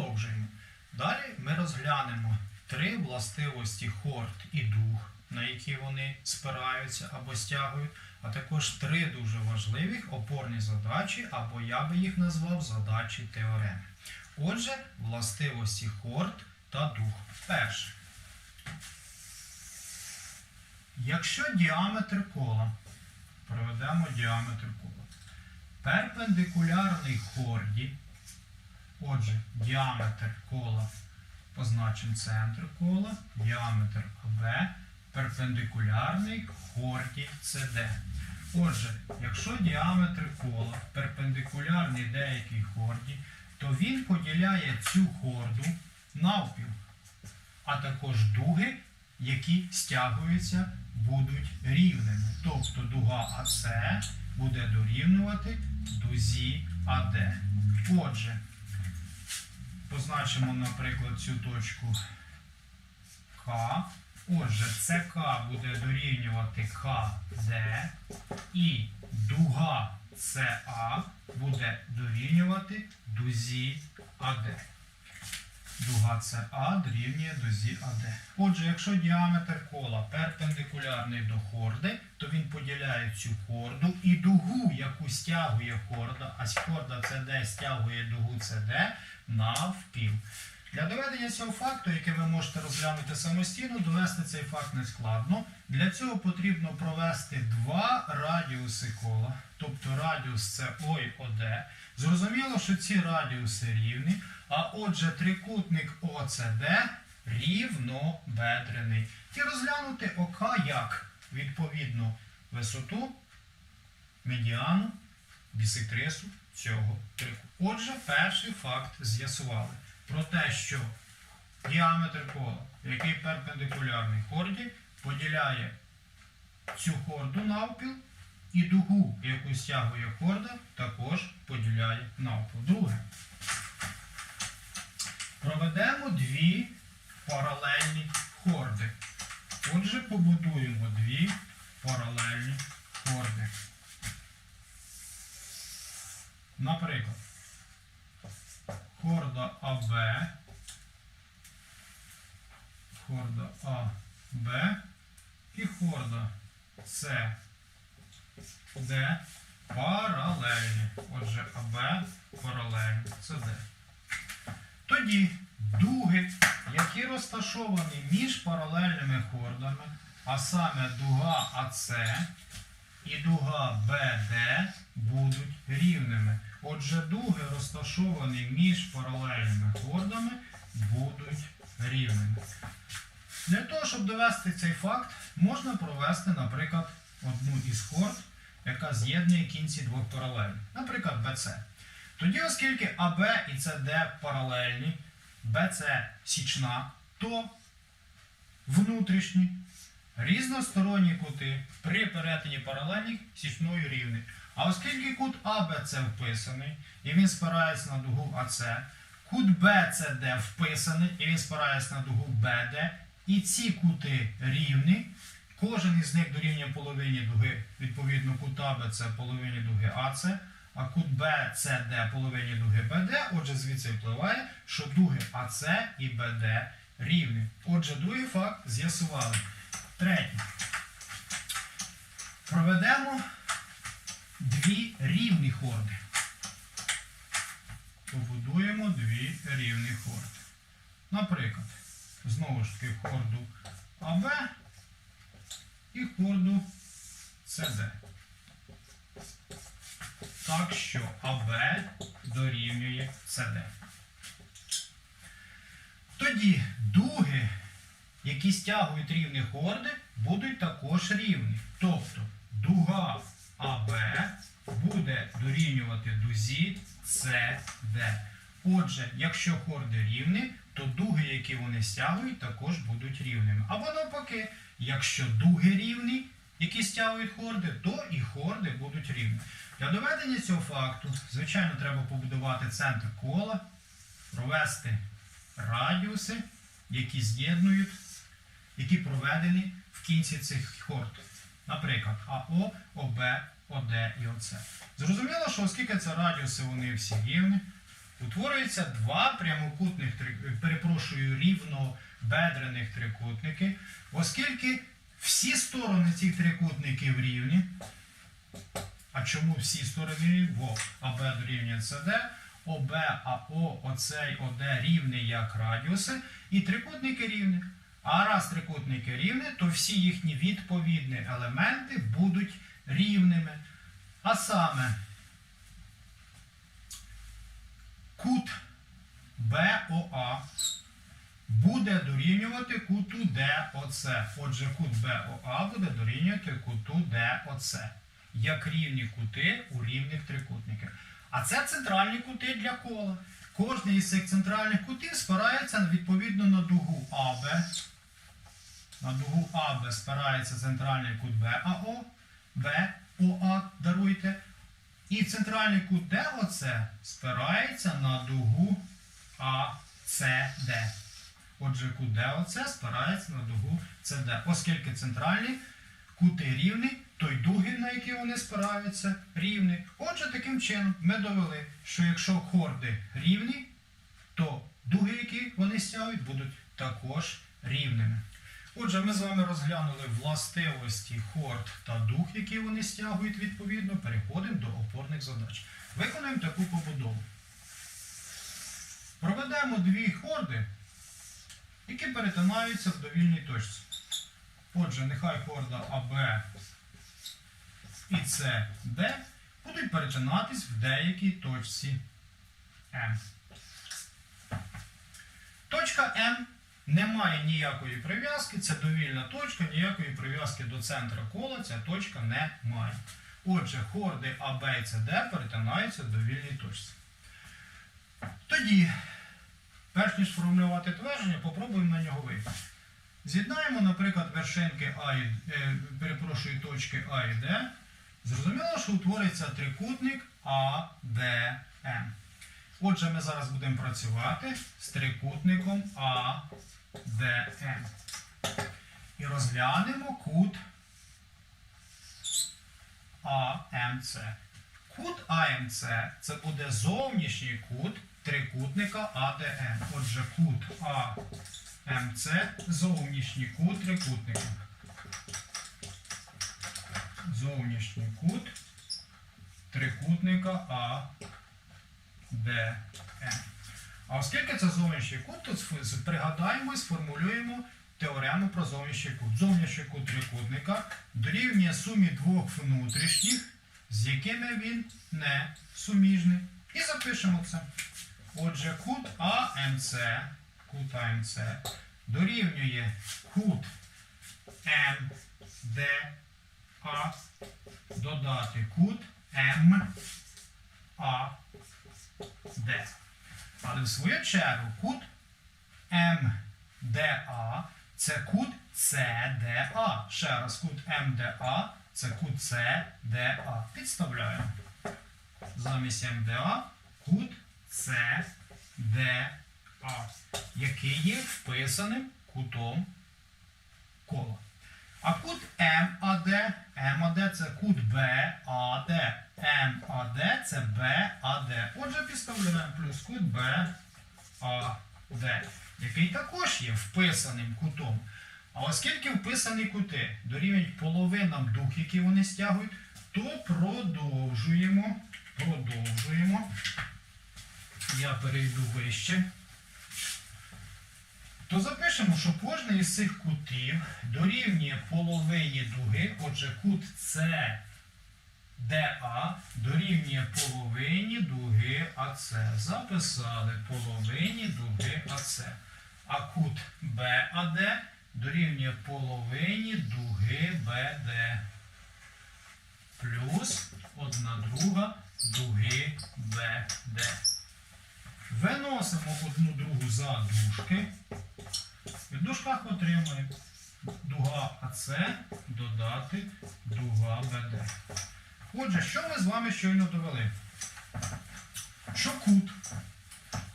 Продовжуємо. Далі ми розглянемо три властивості хорд і дух, на які вони спираються або стягують, а також три дуже важливих опорні задачі, або я би їх назвав задачі теореми. Отже, властивості хорд та дух. Перше. Якщо діаметр кола, проведемо діаметр кола, перпендикулярний хорді, отже, діаметр кола позначимо центр кола, діаметр АБ перпендикулярний хорді CD. Отже, якщо діаметр кола перпендикулярний деякій хорді, то він поділяє цю хорду навпіл, а також дуги, які стягуються, будуть рівними. Тобто дуга АС буде дорівнювати дузі АД. Отже, позначимо, наприклад, цю точку К. Отже, ЦК буде дорівнювати КД і дуга СА буде дорівнювати дузі АД. Дуга СА дорівнює дузі АД. Отже, якщо діаметр кола перпендикулярний до хорди, то він поділяє цю хорду і дугу, яку стягує хорда, а хорда CD стягує дугу CD навпіл. Для доведення цього факту, який ви можете розглянути самостійно, довести цей факт не складно. Для цього потрібно провести два радіуси кола, тобто радіус це О і ОД. Зрозуміло, що ці радіуси рівні, а отже, трикутник ОЦД рівнобедрений. І розглянути ОК як відповідно висоту, медіану, бісектрису цього трикутника. Отже, перший факт з'ясували про те, що діаметр кола, який перпендикулярний хорді, поділяє цю хорду навпіл, і дугу, яку стягує хорда, також поділяє навпіл. Друге. Проведемо дві паралельні хорди. Отже, побудуємо дві паралельні хорди. Наприклад, хорда АБ, хорда АБ і хорда С, Д паралельні. Отже, АБ паралельні. Це Д. Тоді дуги, які розташовані між паралельними хордами, а саме дуга АС і дуга БД будуть рівними. Отже, дуги, розташовані між паралельними хордами, будуть рівними. Для того, щоб довести цей факт, можна провести, наприклад, одну із хорд, яка з'єднує кінці двох паралелей. Наприклад, BC. Тоді, оскільки АБ і СД паралельні, БЦ січна, то внутрішні різносторонні кути при перетині паралельних січною рівні. А оскільки кут АБЦ вписаний, і він спирається на дугу АЦ, кут БЦД вписаний, і він спирається на дугу БД, і ці кути рівні, кожен із них дорівнює половині дуги, відповідно, кут АБЦ половині дуги АЦ, а кут БЦД половині дуги БД, отже, звідси впливає, що дуги АЦ і БД рівні. Отже, другий факт з'ясували. Третє. Проведемо дві рівні хорди. Побудуємо дві рівні хорди. Наприклад, знову ж таки хорду АБ і хорду СД. Так що АБ дорівнює СД. Тоді дуги, які стягують рівні хорди, будуть також рівні. Тобто дуга АБ буде дорівнювати дузі СД. Отже, якщо хорди рівні, то дуги, які вони стягують, також будуть рівними. Або навпаки, якщо дуги рівні, які стягують хорди, то і хорди будуть рівні. Для доведення цього факту, звичайно, треба побудувати центр кола, провести радіуси, які з'єднують, які проведені в кінці цих хорд. Наприклад, АО, ОБ, ОД і ОЦ. Зрозуміло, що оскільки це радіуси, вони всі рівні, утворюється два прямокутних перепрошую, рівнобедрених трикутники, оскільки всі сторони цих трикутників рівні. А чому всі сторони рівні? Бо АБ дорівнює СД, ОБ, АО, оцей ОД рівний як радіуси, і трикутники рівні. А раз трикутники рівні, то всі їхні відповідні елементи будуть рівними. А саме кут БОА буде дорівнювати куту ДОЦ. Отже, кут БОА буде дорівнювати куту ДОЦ. Як рівні кути у рівних трикутниках. А це центральні кути для кола. Кожний із цих центральних кутів спирається відповідно на дугу АБ. На дугу АБ спирається центральний кут БАО, БОА, даруйте. І центральний кут ДОЦ спирається на дугу АЦД. Отже, кут ДОЦ спирається на дугу ЦД. Оскільки центральні кути рівні, то й дуги, на які вони спираються, рівні. Отже, таким чином ми довели, що якщо хорди рівні, то дуги, які вони стягують, будуть також рівними. Отже, ми з вами розглянули властивості хорд та дух, які вони стягують відповідно. Переходимо до опорних задач. Виконуємо таку побудову. Проведемо дві хорди, які перетинаються в довільній точці. Отже, нехай хорда АБ і СД будуть перетинатись в деякій точці М. Точка М не має ніякої прив'язки, це довільна точка, ніякої прив'язки до центра кола ця точка не має. Отже, хорди АБ і СД перетинаються в довільній точці. Тоді, перш ніж сформулювати твердження, попробуємо на нього вийти. З'єднаємо, наприклад, вершинки А і, е, перепрошую, точки А і Д. Зрозуміло, що утвориться трикутник АДМ. Отже, ми зараз будемо працювати з трикутником АДМ. І розглянемо кут АМЦ. Кут АМЦ це буде зовнішній кут трикутника АДМ. Отже, кут АМЦ зовнішній кут трикутника. Зовнішній кут трикутника АДМ. А оскільки це зовнішній кут, то пригадаємо і сформулюємо теорему про зовнішній кут. Зовнішній кут трикутника дорівнює сумі двох внутрішніх, з якими він не суміжний. І запишемо це. Отже, кут АМЦ, кут АМЦ дорівнює кут МДА додати кут МАД. Але в свою чергу кут МДА це кут ЦДА. Ще раз, кут МДА це кут ЦДА. Підставляємо. Замість МДА кут ЦДА, який є вписаним кутом кола. А кут МАД, МАД це кут БАД. МАД це БАД. Отже, підставляємо плюс кут БАД, який також є вписаним кутом. А оскільки вписані кути дорівнюють половинам дух, які вони стягують, то продовжуємо. Продовжуємо. Я перейду вище. То запишемо, що кожний із цих кутів дорівнює половині дуги, отже, кут CDA дорівнює половині дуги АС. Записали половині дуги АС. А кут BAD дорівнює половині дуги BD. Плюс одна друга дуги BD. Виносимо одну другу за дужки. І в дужках отримаємо дуга АС додати дуга БД. Отже, що ми з вами щойно довели? Що кут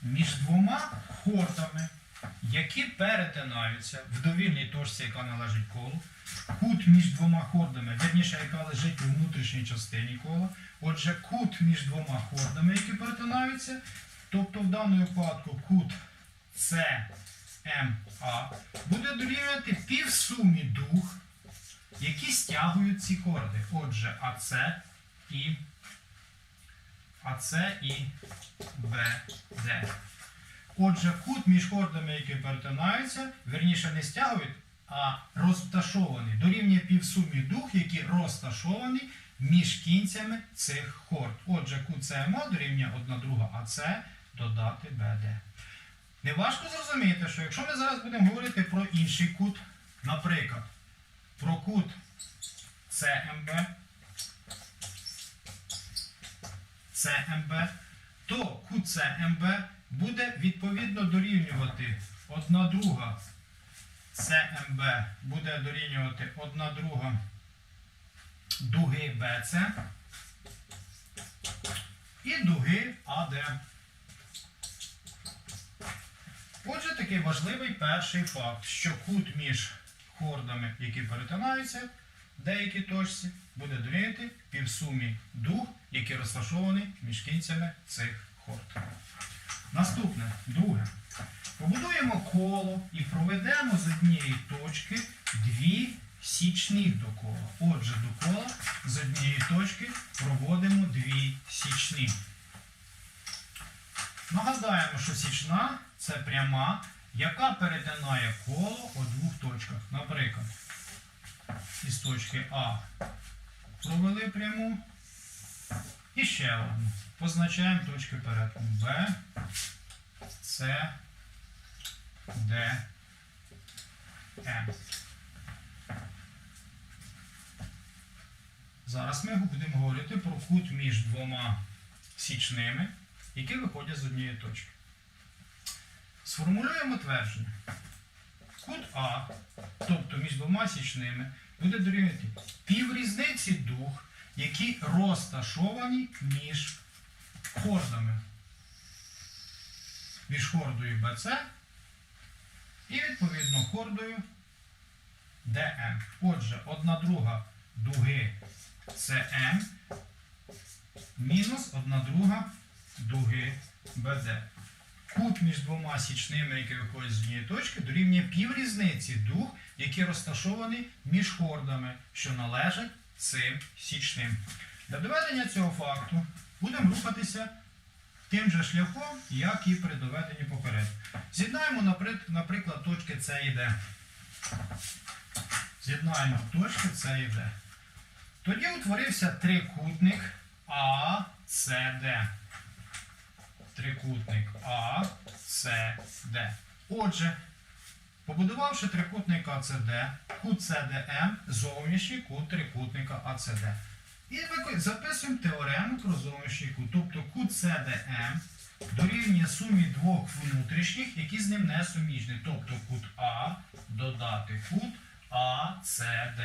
між двома хордами, які перетинаються в довільній точці, яка належить колу, кут між двома хордами, верніше, яка лежить у внутрішній частині кола. Отже, кут між двома хордами, які перетинаються, тобто в даному випадку кут CMA, буде дорівнювати півсумі дуг, які стягують ці корди. Отже, АЦ і АЦ і БД. Отже, кут між хордами, які перетинаються, верніше не стягують, а розташований. Дорівнює півсумі дух, які розташовані між кінцями цих хорд. Отже, кут СМА дорівнює 1 друга АЦ додати БД. Неважко зрозуміти, що якщо ми зараз будемо говорити про інший кут, наприклад, про кут ЦМБ, ЦМБ, то кут ЦМБ буде відповідно дорівнювати 1 друга ЦМБ буде дорівнювати 1 друга дуги БЦ і дуги АД. Отже, такий важливий перший факт, що кут між хордами, які перетинаються в деякій точці, буде дорівнювати півсумі дуг, які розташовані між кінцями цих хорд. Наступне, друге. Побудуємо коло і проведемо з однієї точки дві січних до кола. Отже, до кола з однієї точки проводимо дві січні. Нагадаємо, що січна це пряма, яка перетинає коло у двох точках. Наприклад, із точки А провели пряму. І ще одну. Позначаємо точки перетину Б, С, Д, М. Зараз ми будемо говорити про кут між двома січними, які виходять з однієї точки. Сформулюємо твердження. Кут А, тобто між двома січними, буде дорівнювати піврізниці дуг, які розташовані між хордами. Між хордою BC і відповідно хордою DM. Отже, одна друга дуги CM мінус одна друга дуги BD. Кут між двома січними, які виходять з однієї точки, дорівнює піврізниці дуг, які розташовані між хордами, що належать цим січним. Для доведення цього факту будемо рухатися тим же шляхом, як і при доведенні попередньо. З'єднаємо, наприклад, точки С і Д. З'єднаємо точки С і Д. Тоді утворився трикутник АЦД. Трикутник АЦД. Отже, побудувавши трикутник АЦД, кут зовнішній кут трикутника АЦД. І записуємо теорему про зовнішній кут. Тобто кут СДМ дорівнює сумі двох внутрішніх, які з ним не суміжні. Тобто кут А додати кут АЦД.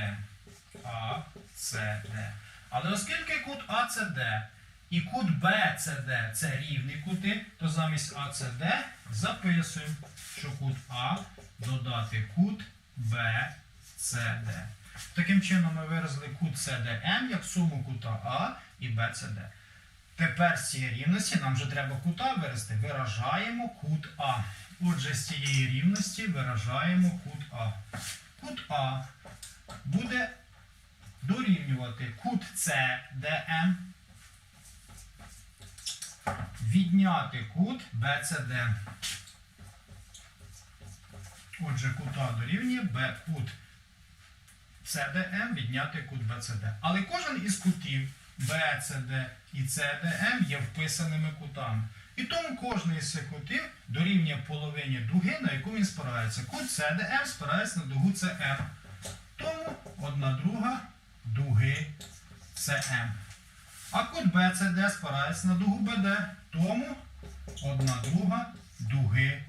АЦД. Але оскільки кут АЦД і кут БЦД це рівні кути, то замість АЦД записуємо, що кут А додати кут БЦД. Таким чином ми виразили кут СДМ як суму кута А і БЦД. Тепер з цієї рівності нам вже треба кута виразити. Виражаємо кут А. Отже, з цієї рівності виражаємо кут А. Кут А буде дорівнювати кут СДМ, відняти кут БЦД. Отже, кут А дорівнює Б кут CDM відняти кут BCD. Але кожен із кутів BCD і CDM є вписаними кутами. І тому кожен із цих кутів дорівнює половині дуги, на яку він спирається. Кут CDM спирається на дугу CM. Тому одна друга дуги CM. А кут BCD спирається на дугу BD. Тому одна друга дуги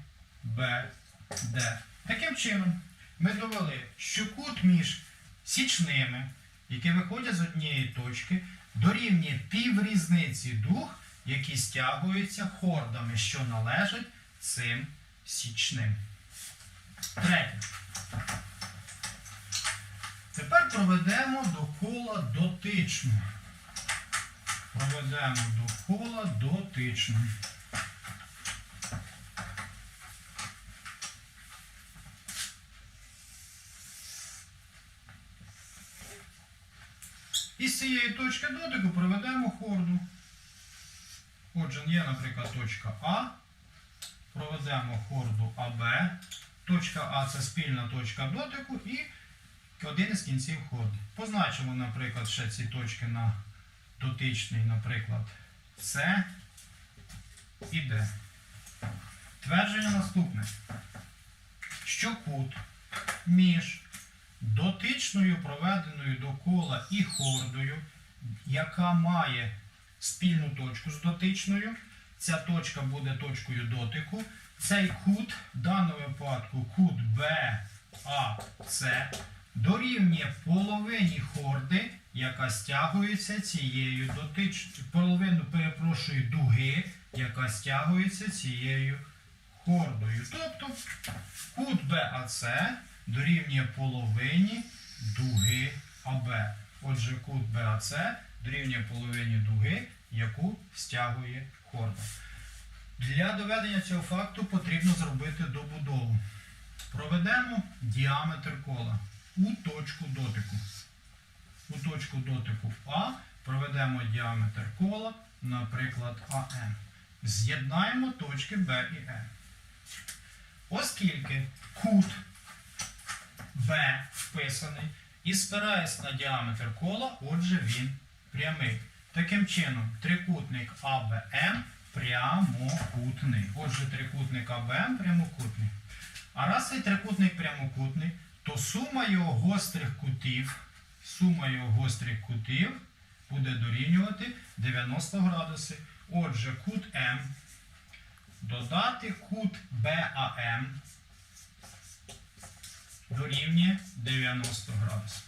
BD. Таким чином, ми довели, що кут між січними, які виходять з однієї точки, дорівнює піврізниці дуг, які стягуються хордами, що належать цим січним. Третє. Тепер проведемо до кола дотичну проведемо до кола дотично. І з цієї точки дотику проведемо хорду. Отже, є, наприклад, точка А. Проведемо хорду АБ. Точка А це спільна точка дотику і один із кінців хорду. Позначимо, наприклад, ще ці точки на дотичний, наприклад, С і Д. Твердження наступне. Що кут між дотичною проведеною до кола і хордою, яка має спільну точку з дотичною, ця точка буде точкою дотику. Цей кут, в даному випадку кут BAC, дорівнює половині хорди, яка стягується цією дотичною, половину, перепрошую, дуги, яка стягується цією хордою. Тобто кут BAC дорівнює половині дуги АБ. Отже, кут BAC дорівнює половині дуги, яку стягує хорда. Для доведення цього факту потрібно зробити добудову. Проведемо діаметр кола у точку дотику. У точку дотику А проведемо діаметр кола, наприклад, АМ. З'єднаємо точки Б і М. Оскільки кут Б вписаний і спирається на діаметр кола, отже він прямий. Таким чином, трикутник АБМ прямокутний. Отже, трикутник АБМ прямокутний. А раз цей трикутник прямокутний, то сума його гострих кутів, сума його гострих кутів буде дорівнювати 90 градусів. Отже, кут М додати кут БАМ дорівнює 90 градусів.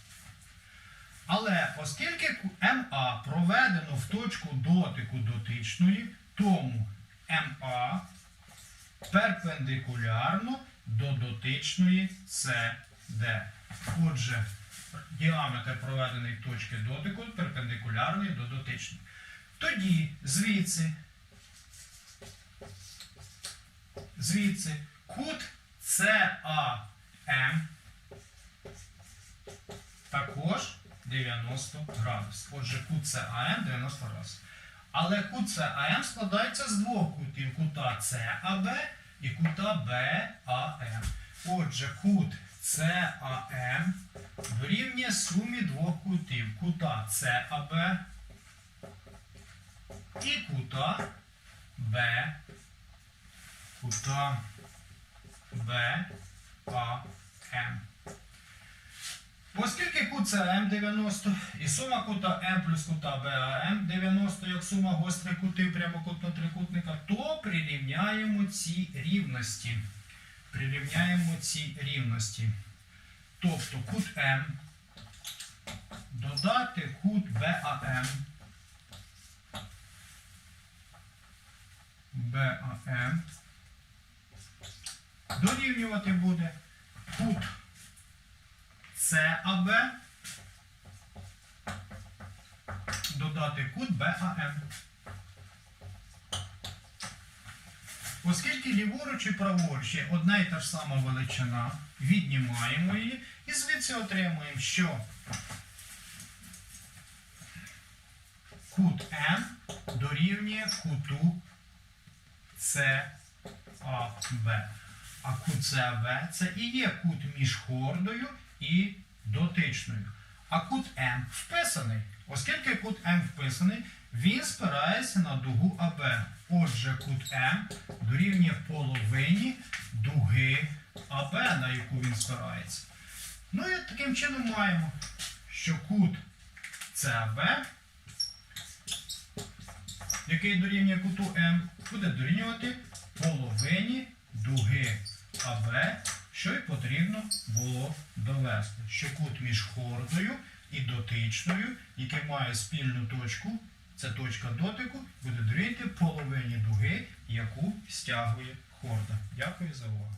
Але оскільки МА проведено в точку дотику дотичної, тому МА перпендикулярно до дотичної CD. Отже, діаметр проведеної точки дотику перпендикулярний до дотичної. Тоді звідси, звідси кут CAM також 90 градусів. Отже, кут САМ 90 градусів. Але кут САМ складається з двох кутів: кута САБ і кута БАМ. Отже, кут САМ дорівнює сумі двох кутів: кута САБ і кута Б. Кута БАМ. Оскільки кут це М90 і сума кута М плюс кута БАМ 90 як сума гострих кутів прямокутного трикутника, то прирівняємо ці рівності. Прирівняємо ці рівності. Тобто кут М додати кут БАМ. БАМ дорівнювати буде кут САБ додати кут БАМ. Оскільки ліворуч і праворуч є одна і та ж сама величина, віднімаємо її і звідси отримуємо, що кут М дорівнює куту САБ. А кут САБ це і є кут між хордою і дотичною. А кут М вписаний. Оскільки кут М вписаний, він спирається на дугу АБ. Отже, кут М дорівнює половині дуги АБ, на яку він спирається. Ну і таким чином маємо, що кут САБ, який дорівнює куту М, буде дорівнювати половині дуги АБ, що й потрібно було довести, що кут між хордою і дотичною, який має спільну точку, це точка дотику, буде дорівнювати половині дуги, яку стягує хорда. Дякую за увагу.